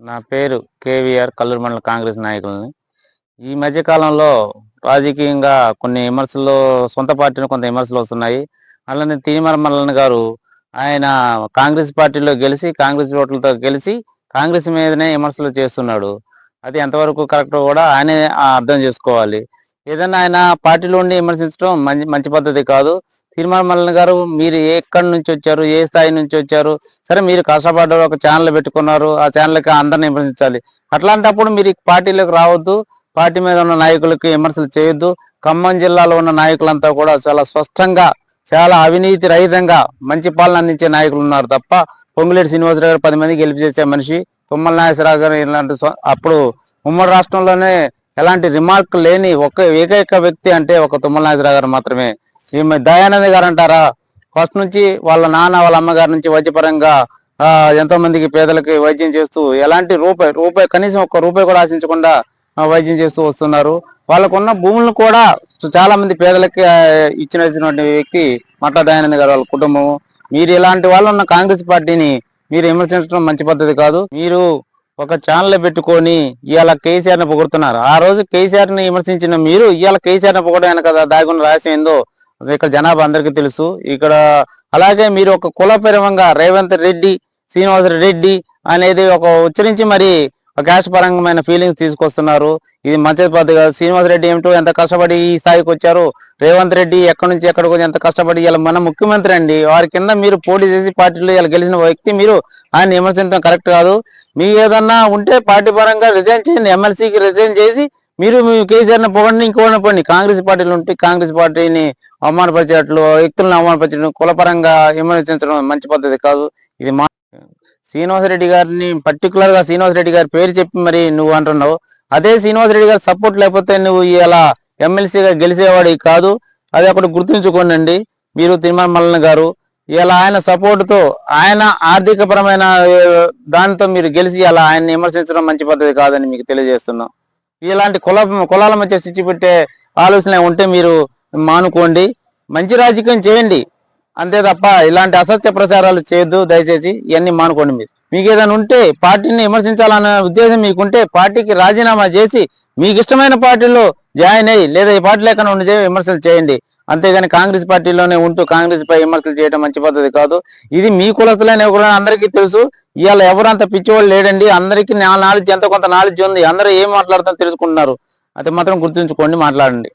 నా పేరు కేవీఆర్ కల్లూరు మండల కాంగ్రెస్ నాయకులని. ఈ మధ్యకాలంలో రాజకీయంగా కొన్ని విమర్శలు సొంత పార్టీని కొంత విమర్శలు వస్తున్నాయి. అలానే తీనిమల మల్లన్న గారు ఆయన కాంగ్రెస్ పార్టీలో గెలిచి కాంగ్రెస్ ఓట్లతో గెలిచి కాంగ్రెస్ మీదనే విమర్శలు చేస్తున్నాడు. అది ఎంతవరకు కరెక్ట్ కూడా ఆయనే అర్థం చేసుకోవాలి. ఏదైనా ఆయన పార్టీలో ఉండి విమర్శించడం మంచి మంచి పద్ధతి కాదు. తిరుమల మల్లన్న గారు మీరు ఎక్కడి నుంచి వచ్చారు ఏ స్థాయి నుంచి వచ్చారు? సరే మీరు కష్టపడ్డారు ఒక ఛానల్ పెట్టుకున్నారు ఆ ఛానల్కి అందరిని విమర్శించాలి అట్లాంటప్పుడు మీరు పార్టీలోకి రావద్దు పార్టీ మీద ఉన్న నాయకులకి విమర్శలు చేయొద్దు. ఖమ్మం జిల్లాలో ఉన్న నాయకులంతా కూడా చాలా స్పష్టంగా చాలా అవినీతి రహితంగా మంచి పాలన అందించే నాయకులు ఉన్నారు తప్ప పొంగులేటి శ్రీనివాసరావు గారు పది మంది గెలిపి చేసే మనిషి తుమ్మల నాగేశ్వరరావు గారు ఇలాంటి అప్పుడు ఉమ్మడి రాష్ట్రంలోనే ఎలాంటి రిమార్క్ లేని ఒక ఏకైక వ్యక్తి అంటే ఒక తుమ్మల నాగేశ్వరరావు గారు మాత్రమే. ఈమె దయానంద గారు అంటారా ఫస్ట్ నుంచి వాళ్ళ నాన్న వాళ్ళ అమ్మగారి నుంచి వైద్యపరంగా ఎంతో మందికి పేదలకి వైద్యం చేస్తూ ఎలాంటి రూపాయి రూపాయి కనీసం ఒక్క రూపాయి కూడా ఆశించకుండా వైద్యం చేస్తూ వస్తున్నారు. వాళ్ళకున్న భూములను కూడా చాలా మంది పేదలకి ఇచ్చినటువంటి వ్యక్తి మట్ల దయానంద గారు వాళ్ళ కుటుంబం. మీరు ఇలాంటి వాళ్ళు ఉన్న కాంగ్రెస్ పార్టీని మీరు విమర్శించడం మంచి పద్ధతి కాదు. మీరు ఒక ఛానల్ పెట్టుకొని ఇవాళ కేసీఆర్ని పొగుడుతున్నారు. ఆ రోజు కేసీఆర్ని విమర్శించిన మీరు ఇవాళ కేసీఆర్ని పొగడం కదా దాగున్న రహస్యం ఏందో ఇక్కడ జనాభా అందరికీ తెలుసు. ఇక్కడ అలాగే మీరు ఒక కులపరమంగా రేవంత్ రెడ్డి శ్రీనివాస రెడ్డి అనేది ఒక ఉచ్చరించి మరి ఒక క్యాష్ పరంగమైన ఫీలింగ్స్ తీసుకొస్తున్నారు. ఇది మంచి పద్ధతి కాదు. శ్రీనివాస రెడ్డి ఏమిటో ఎంత కష్టపడి ఈ స్థాయికి వచ్చారు? రేవంత్ రెడ్డి ఎక్కడి నుంచి ఎక్కడికి ఎంత కష్టపడి ఇలా మన ముఖ్యమంత్రి అండి. వారి కింద మీరు పోటీ చేసి పార్టీలో ఇలా గెలిచిన వ్యక్తి మీరు. ఆయన విమర్శించడం కరెక్ట్ కాదు. మీ ఏదన్నా ఉంటే పార్టీ పరంగా రిజైన్ చేయండి. ఎమ్మెల్సీకి రిజైన్ చేసి మీరు మీ పొగండి ఇంకోటి పోండి కాంగ్రెస్ పార్టీలు ఉంటే కాంగ్రెస్ పార్టీని అవమానపరిచేట్లు వ్యక్తులను అవమానపరిచడం కులపరంగా విమర్శించడం మంచి పద్ధతి కాదు. ఇది మా శ్రీనివాసరెడ్డి గారిని పర్టికులర్గా శ్రీనివాసరెడ్డి గారి పేరు చెప్పి మరి నువ్వు అంటున్నావు. అదే శ్రీనివాసరెడ్డి గారి సపోర్ట్ లేకపోతే నువ్వు ఇలా ఎమ్మెల్సీగా గెలిచేవాడి కాదు. అది అక్కడ గుర్తుంచుకోండి మీరు తిరుమల మల్లన్న గారు ఇలా ఆయన సపోర్ట్తో ఆయన ఆర్థిక పరమైన దానితో మీరు గెలిచి అలా ఆయన్ని విమర్శించడం మంచి పద్ధతి కాదని మీకు తెలియజేస్తున్నాం. ఇలాంటి కుల కులాల మధ్య చిచ్చు పెట్టే ఆలోచన ఉంటే మీరు మానుకోండి. మంచి రాజకీయం చేయండి. అంతే తప్ప ఇలాంటి అసత్య ప్రచారాలు చేయొద్దు దయచేసి ఇవన్నీ మానుకోండి మీరు. మీకు ఏదైనా ఉంటే పార్టీని విమర్శించాలన్న ఉద్దేశం మీకుంటే పార్టీకి రాజీనామా చేసి మీకు ఇష్టమైన పార్టీలో జాయిన్ అయ్యి లేదా ఈ పార్టీ లేకుండా ఉండి విమర్శలు చేయండి. అంతేగాని కాంగ్రెస్ పార్టీలోనే ఉంటూ కాంగ్రెస్ పై విమర్శలు చేయడం మంచి పద్ధతి కాదు. ఇది మీ కులస్తులైన ఎవరు అందరికీ తెలుసు. ఇవాళ ఎవరు అంత పిచ్చివాళ్ళు లేడండి. అందరికీ నాలెడ్జ్ ఎంత కొంత నాలెడ్జ్ ఉంది. అందరూ ఏం మాట్లాడుతారో తెలుసుకుంటున్నారు. అది మాత్రం గుర్తుంచుకోండి మాట్లాడండి.